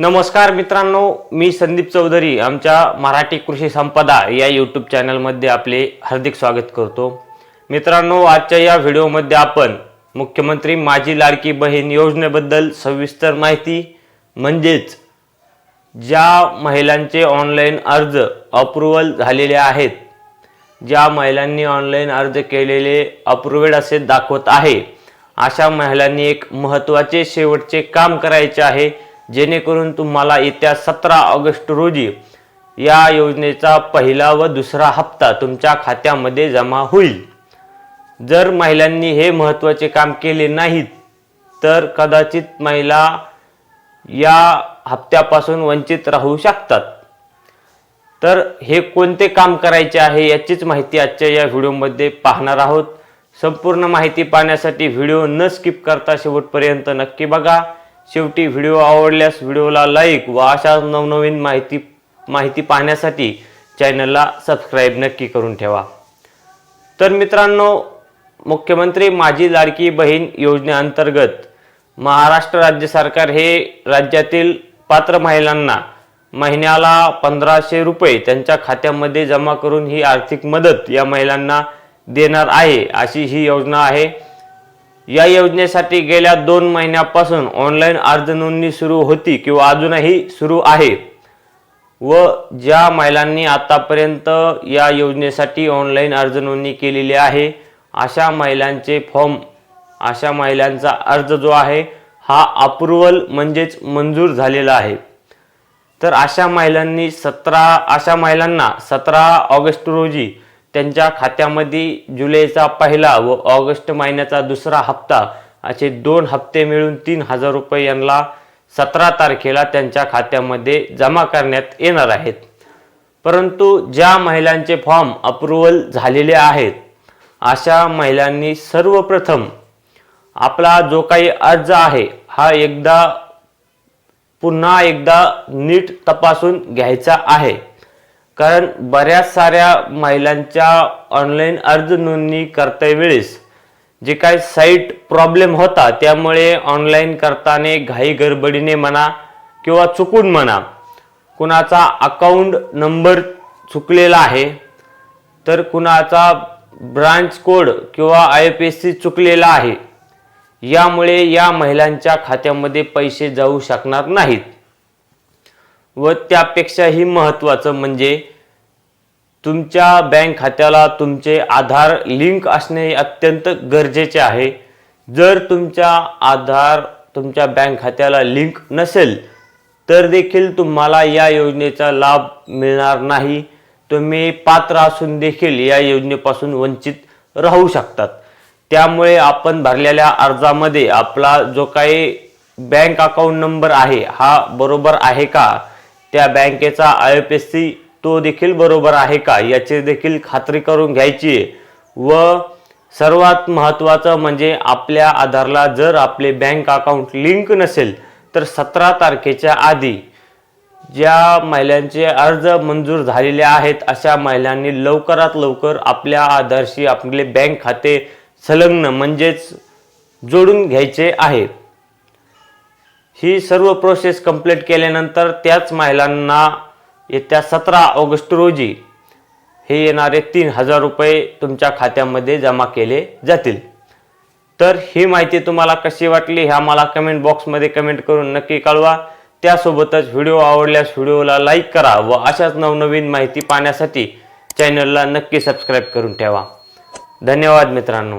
नमस्कार मित्रांनो मी संदीप चौधरी आमच्या मराठी कृषी संपदा या यूट्यूब चॅनलमध्ये आपले हार्दिक स्वागत करतो. मित्रांनो आजच्या या व्हिडिओमध्ये आपण मुख्यमंत्री माझी लाडकी बहीण योजनेबद्दल सविस्तर माहिती म्हणजेच ज्या महिलांचे ऑनलाईन अर्ज अप्रुव्हल झालेले आहेत ज्या महिलांनी ऑनलाईन अर्ज केलेले अप्रुव्हेड असे दाखवत आहे अशा महिलांनी एक महत्त्वाचे शेवटचे काम करायचे आहे. जेणेकरून तुम्हाला येत्या सतरा ऑगस्ट रोजी या योजनेचा पहिला व दुसरा हप्ता तुमच्या खात्यामध्ये जमा होईल. जर महिलांनी हे महत्त्वाचे काम केले नाहीत तर कदाचित महिला या हप्त्यापासून वंचित राहू शकतात. तर हे कोणते काम करायचे आहे याचीच माहिती आजच्या या व्हिडिओमध्ये पाहणार आहोत. संपूर्ण माहिती पाहण्यासाठी व्हिडिओ न स्किप करता शेवटपर्यंत नक्की बघा. शेवटी व्हिडिओ आवडल्यास व्हिडिओला लाईक व अशा नवनवीन माहिती माहिती पाहण्यासाठी चॅनलला सबस्क्राईब नक्की करून ठेवा. तर मित्रांनो मुख्यमंत्री माझी लाडकी बहीण योजनेअंतर्गत महाराष्ट्र राज्य सरकार हे राज्यातील पात्र महिलांना महिन्याला पंधराशे रुपये त्यांच्या खात्यामध्ये जमा करून ही आर्थिक मदत या महिलांना देणार आहे अशी ही योजना आहे. या योजनेसाठी गेल्या दोन महिन्यापासून ऑनलाईन अर्ज नोंदणी सुरू होती किंवा अजूनही सुरू आहे. व ज्या महिलांनी आतापर्यंत या योजनेसाठी ऑनलाईन अर्ज नोंदणी केलेली आहे अशा महिलांचे फॉर्म अशा महिलांचा अर्ज जो आहे हा अप्रुव्हल म्हणजेच मंजूर झालेला आहे. तर अशा महिलांनी सतरा अशा महिलांना सतरा ऑगस्ट रोजी त्यांच्या खात्यामध्ये जुलैचा पहिला व ऑगस्ट महिन्याचा दुसरा हप्ता असे दोन हप्ते मिळून तीन हजार रुपये यांना सतरा तारखेला त्यांच्या खात्यामध्ये जमा करण्यात येणार आहेत. परंतु ज्या महिलांचे फॉर्म अप्रुव्हल झालेले आहेत अशा महिलांनी सर्वप्रथम आपला जो काही अर्ज आहे हा एकदा पुन्हा एकदा नीट तपासून घ्यायचा आहे. कारण बऱ्याच साऱ्या महिलांच्या ऑनलाईन अर्ज नोंदणी करता वेळेस जे काही साईट प्रॉब्लेम होता त्यामुळे ऑनलाईन करताना घाई गडबडीने म्हणा किंवा चुकून म्हणा कुणाचा अकाउंट नंबर चुकलेला आहे तर कुणाचा ब्रांच कोड किंवा आय एफ एस सी चुकलेला आहे यामुळे या महिलांच्या खात्यामध्ये पैसे जाऊ शकणार नाहीत. व त्यापेक्षाही महत्त्वाचं म्हणजे तुमच्या बँक खात्याला तुमचे आधार लिंक असणे अत्यंत गरजेचे आहे. जर तुमच्या आधार तुमच्या बँक खात्याला लिंक नसेल तर देखील तुम्हाला या योजनेचा लाभ मिळणार नाही. तुम्ही पात्र असून देखील या योजनेपासून वंचित राहू शकतात. त्यामुळे आपण भरलेल्या अर्जामध्ये आपला जो काही बँक अकाउंट नंबर आहे हा बरोबर आहे का? त्या बँकेचा आय एफ एस सी तो देखील बरोबर आहे का? याची देखील खात्री करून घ्यायची आहे. व सर्वात महत्त्वाचं म्हणजे आपल्या आधारला जर आपले बँक अकाउंट लिंक नसेल तर सतरा तारखेच्या आधी ज्या महिलांचे अर्ज मंजूर झालेले आहेत अशा महिलांनी लवकरात लवकर आपल्या आधारशी आपले बँक खाते संलग्न म्हणजेच जोडून घ्यायचे आहे. ही सर्व प्रोसेस कंप्लीट केल्यानंतर त्याच महिलांना येत्या सतरा ऑगस्ट रोजी हे येणारे तीन हजार रुपये तुमच्या खात्यामध्ये जमा केले जातील. तर ही माहिती तुम्हाला कशी वाटली ह्या मला कमेंट बॉक्समध्ये कमेंट करून नक्की कळवा. त्यासोबतच व्हिडिओ आवडल्यास व्हिडिओला लाईक करा व अशाच नवनवीन माहिती पाहण्यासाठी चॅनलला नक्की सबस्क्राईब करून ठेवा. धन्यवाद मित्रांनो.